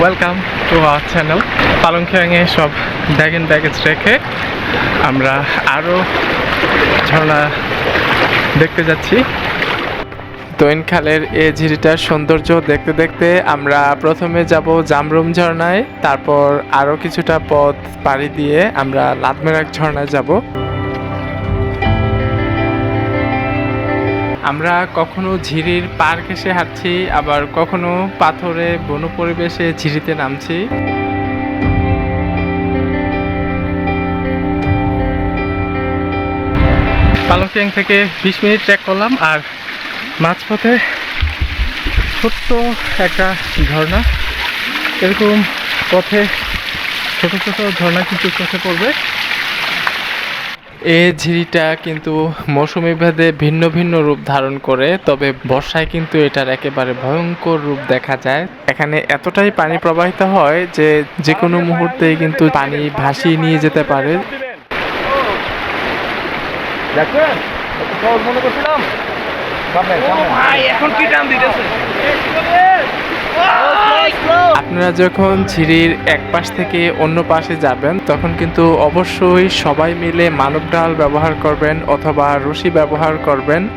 Welcome to our channel পালংখ্যাংয়ে সব bag and baggage রেখে আমরা আরও ঝর্ণা দেখতে যাচ্ছি। দৈনখালের এই ঝিরিটার সৌন্দর্য দেখতে দেখতে আমরা প্রথমে যাব জামরুম ঝর্ণায়, তারপর আরও কিছুটা পথ পাড়ি দিয়ে আমরা লাদমেরাক ঝর্ণায় যাব। আমরা কখনো ঝিরির পার্ক এসে হাঁটছি, আবার কখনো পাথরে বন পরিবেশে ঝিরিতে নামছি। পালংকিয়াং থেকে বিশ মিনিট ট্রেক করলাম, আর মাঝপথে ছোট্ট একটা ঝর্ণা। এরকম পথে ছোট ছোট ঝর্ণা কিন্তু চোখে পড়বে। এই ঝিরিটা কিন্তু মৌসুমি ভেদে ভিন্ন ভিন্ন রূপ ধারণ করে, তবে বর্ষায় কিন্তু এটার একেবারে ভয়ঙ্কর রূপ দেখা যায়। এখানে এতটাই পানি প্রবাহিত হয় যে যে কোনো মুহূর্তেই কিন্তু পানি ভাসিয়ে নিয়ে যেতে পারে। দেখছেন? মনে করছিলাম। আপনারা যখন ঝিরির এক পাশ থেকে অন্য পাশে যাবেন তখন কিন্তু অবশ্যই সবাই মিলে মানব ডাল ব্যবহার করবেন অথবা রশি ব্যবহার করবেন।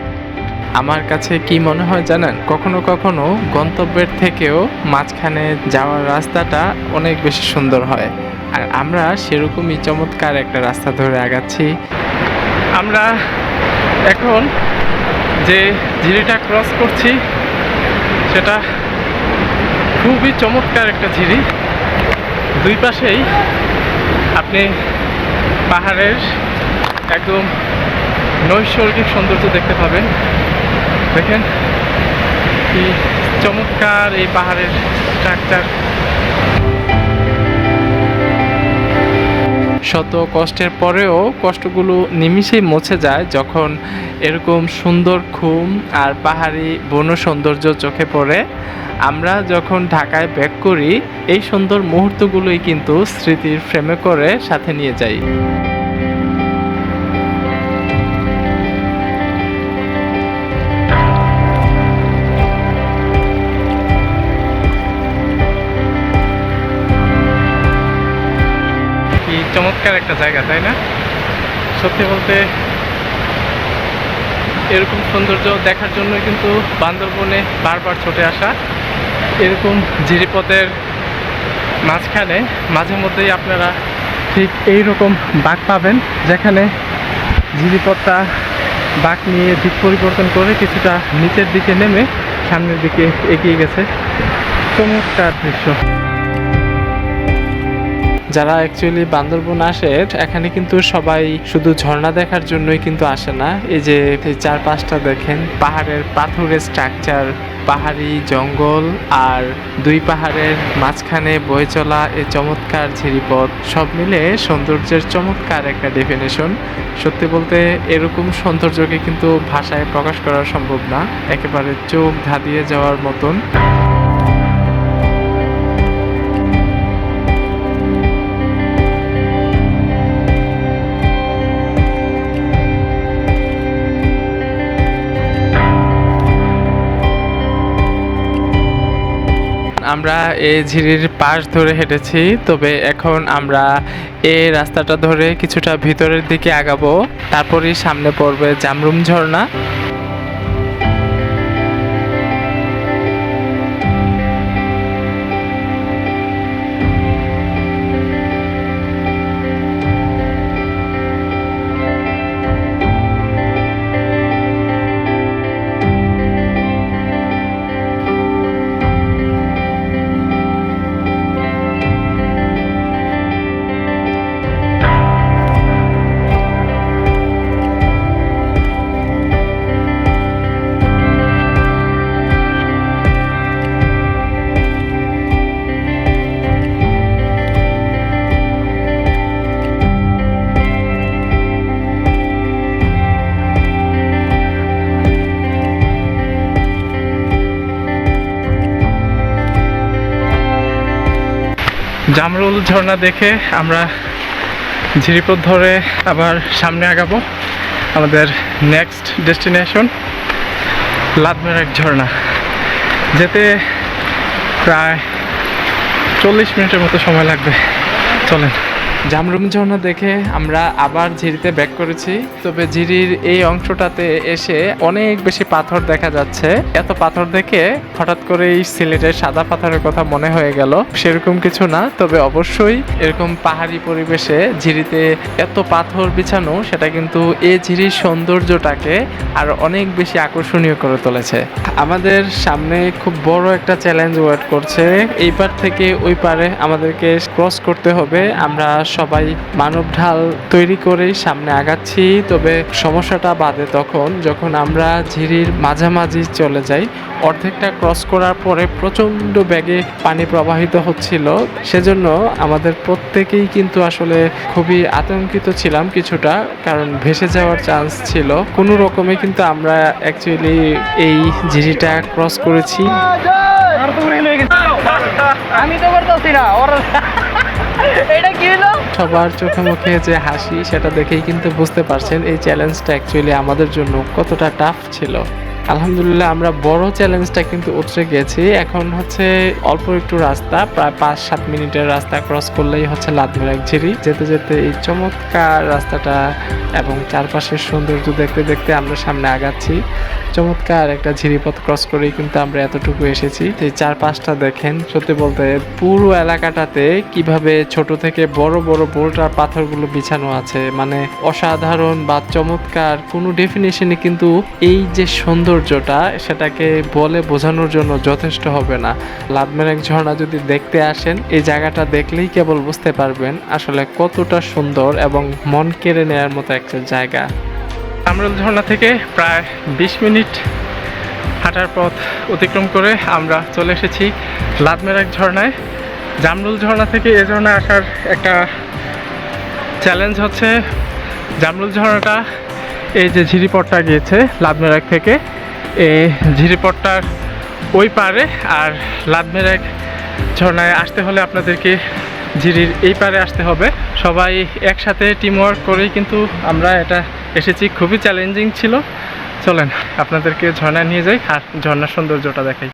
আমার কাছে কি মনে হয় জানেন? কখনো কখনো গন্তব্যের থেকেও মাঝখানে যাওয়ার রাস্তাটা অনেক বেশি সুন্দর হয়। আর আমরা সেরকমই চমৎকার একটা রাস্তা ধরে আগাচ্ছি। আমরা এখন যে ঝিরিটা ক্রস করছি, সেটা খুবই চমৎকার একটা ঝিরি দুই পাশেই আপনি পাহাড়ের একদম নৈসর্গিক সৌন্দর্য দেখতে পাবেন। দেখেন কি চমৎকার এই পাহাড়ের স্ট্রাকচার শত কষ্টের পরেও কষ্টগুলো নিমিষেই মুছে যায় যখন এরকম সুন্দর খুম আর পাহাড়ি বন সৌন্দর্য চোখে পড়ে। আমরা যখন ঢাকায় ব্যাক করি, এই সুন্দর মুহূর্তগুলোই কিন্তু স্মৃতির ফ্রেমে করে সাথে নিয়ে যাই। চমৎকার একটা জায়গা, তাই না? সত্যি বলতে এরকম সৌন্দর্য দেখার জন্য কিন্তু বান্দরবনে বারবার ছুটে আসা এরকম জিরিপথের মাঝখানে মাঝে মধ্যেই আপনারা ঠিক এই রকম বাঘ পাবেন, যেখানে জিরিপথটা বাঘ নিয়ে দিক পরিবর্তন করে কিছুটা নিচের দিকে নেমে সামনের দিকে এগিয়ে গেছে। চমৎকার দৃশ্য। যারা অ্যাকচুয়ালি বান্দরবন আসে, এখানে কিন্তু সবাই শুধু ঝর্ণা দেখার জন্যই কিন্তু আসে না। এই যে এই চার পাঁচটা দেখেন, পাহাড়ের পাথরের স্ট্রাকচার পাহাড়ি জঙ্গল আর দুই পাহাড়ের মাঝখানে বয়ে চলা এই চমৎকার ঝিরিপথ, সব মিলে সৌন্দর্যের চমৎকার একটা ডেফিনেশন সত্যি বলতে এরকম সৌন্দর্যকে কিন্তু ভাষায় প্রকাশ করা সম্ভব না। একেবারে চোখ ধাঁধিয়ে যাওয়ার মতন। আমরা এই ঝিরির পাশ ধরে হেঁটেছি, তবে এখন আমরা এই রাস্তাটা ধরে কিছুটা ভিতরের দিকে আগাবো। তারপরেই সামনে পড়বে জামরুম ঝর্ণা। জামরুল ঝর্ণা দেখে আমরা ঝিরিপথ ধরে আবার সামনে আগাবো আমাদের নেক্সট ডেস্টিনেশন লাদমেরাক ঝর্ণা। যেতে প্রায় চল্লিশ মিনিটের মতো সময় লাগবে। চলেন। জামরুম ঝর্ণা দেখে আমরা আবার ঝিরিতে ব্যাক করেছি। তবে ঝিরির এই অংশটাতে এসে অনেক বেশি পাথর দেখা যাচ্ছে। এত পাথর দেখে হঠাৎ করে এই সিলেটের সাদা পাথরের কথা মনে হয়ে গেল। সেরকম কিছু না, তবে অবশ্যই এরকম পাহাড়ি পরিবেশে ঝিরিতে এত পাথর বিছানো, সেটা কিন্তু এই ঝিরির সৌন্দর্যটাকে আর অনেক বেশি আকর্ষণীয় করে তুলেছে। আমাদের সামনে খুব বড় একটা চ্যালেঞ্জ ওয়েট করছে। এই পার থেকে ওই পারে আমাদেরকে ক্রস করতে হবে। আমরা সবাই মানব ঢাল তৈরি করেই সামনে আগাচ্ছি। তবে সমস্যাটা বাদে তখন যখন আমরা ঝিরির মাঝামাঝি চলে যাই, অর্ধেকটা ক্রস করার পরে প্রচণ্ড ব্যাগে পানি প্রবাহিত হচ্ছিল। সেজন্য আমাদের প্রত্যেকেই কিন্তু আসলে খুবই আতঙ্কিত ছিলাম কিছুটা, কারণ ভেসে যাওয়ার চান্স ছিল। কোনো রকমে কিন্তু আমরা অ্যাকচুয়ালি এই ঝিরিটা ক্রস করেছি। আমি তো করতেছি না সবার চোখে মুখে যে হাসি, সেটা দেখেই কিন্তু বুঝতে পারছেন এই চ্যালেঞ্জটা অ্যাকচুয়ালি আমাদের জন্য কতটা টাফ ছিল। আলহামদুলিল্লাহ, আমরা বড় চ্যালেঞ্জটা কিন্তু উতরে গেছি। এখন হচ্ছে অল্প একটু রাস্তা, প্রায় পাঁচ সাত মিনিটের রাস্তা ক্রস করলেই হচ্ছে লাদমেরাক ঝিরি। যেতে যেতে এই চমৎকার রাস্তাটা এবং চারপাশের সৌন্দর্য দেখতে দেখতে আমরা সামনে আগাচ্ছি। চমৎকার একটা ঝিরিপথ ক্রস করেই কিন্তু আমরা এতটুকু এসেছি। এই চারপাশটা দেখেন, সত্যি বলতে পুরো এলাকাটাতে কীভাবে ছোট থেকে বড় বড় বোল্টার পাথরগুলো বিছানো আছে। মানে অসাধারণ বা চমৎকার কোনো ডেফিনেশনে কিন্তু এই যে সৌন্দর্যটা সেটাকে বলে বোঝানোর জন্য যথেষ্ট হবে না। লাদমের ঝর্ণা যদি দেখতে আসেন, এই জায়গাটা দেখলেই কেবল বুঝতে পারবেন আসলে কতটা সুন্দর এবং মন কেড়ে নেওয়ার মতো একটা জায়গা। আমরুল ঝর্ণা থেকে প্রায় বিশ মিনিট হাঁটার পথ অতিক্রম করে আমরা চলে এসেছি লাদমেরাক ঝর্ণায়। জামরুল ঝর্ণা থেকে এ ঝর্ণায় আসার একটা চ্যালেঞ্জ হচ্ছে, জামরুল ঝর্ণাটা এই যে ঝিরিপটটা গিয়েছে লাদমেরাক থেকে। ঝিরিপটটার ওই পারে আর লাদমের এক ঝর্ণায় আসতে হলে আপনাদেরকে ঝিরির এই পারে আসতে হবে। সবাই একসাথে টিম ওয়ার্ক করেই কিন্তু আমরা এটা এসেছি। খুবই চ্যালেঞ্জিং ছিল। চলেন, আপনাদেরকে ঝর্ণায় নিয়ে যাই আর ঝর্ণার সৌন্দর্যটা দেখাই।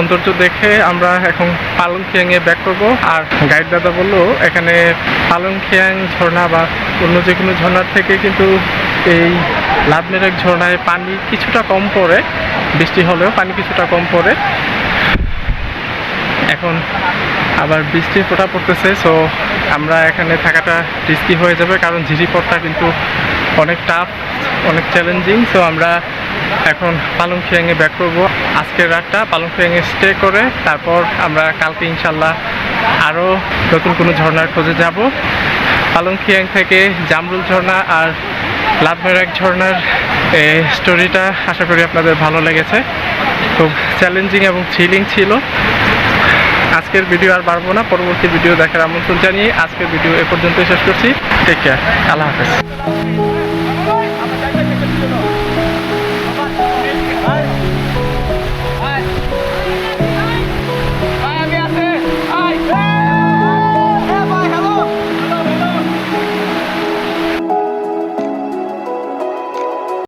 সৌন্দর্য দেখে আমরা এখন পালং এ ব্যাক করব। আর গাইড দাদা বলল, এখানে পালং খিয়াং ঝর্ণা বা অন্য যে কোনো ঝর্ণার থেকে কিন্তু এই লাদমেরেক ঝর্ণায় পানি কিছুটা কম পড়ে। বৃষ্টি হলেও পানি কিছুটা কম পড়ে। এখন আবার বৃষ্টির ফোটা পড়তেছে সো আমরা এখানে থাকাটা রিস্কি হয়ে যাবে, কারণ ঝিরিপথটা কিন্তু অনেক টাফ অনেক চ্যালেঞ্জিং সো আমরা এখন পালং খিয়াংয়ে ব্যাক করব। আজকের রাতটা পালং খিয়াংয়ে স্টে করে, তারপর আমরা কালকে ইনশাল্লাহ আরও নতুন কোনো ঝর্নার খোঁজে যাব। পালং খিয়াং থেকে জামরুল ঝর্ণা আর লাভমেরাক ঝর্ণার স্টোরিটা আশা করি আপনাদের ভালো লেগেছে। খুব চ্যালেঞ্জিং এবং থ্রিলিং ছিল। আজকের ভিডিও আর বাড়বো না। পরবর্তী ভিডিও দেখার আমন্ত্রণ জানিয়ে আজকের ভিডিও এ পর্যন্ত শেষ করছি। টেক কেয়ার আল্লাহ হাফেজ।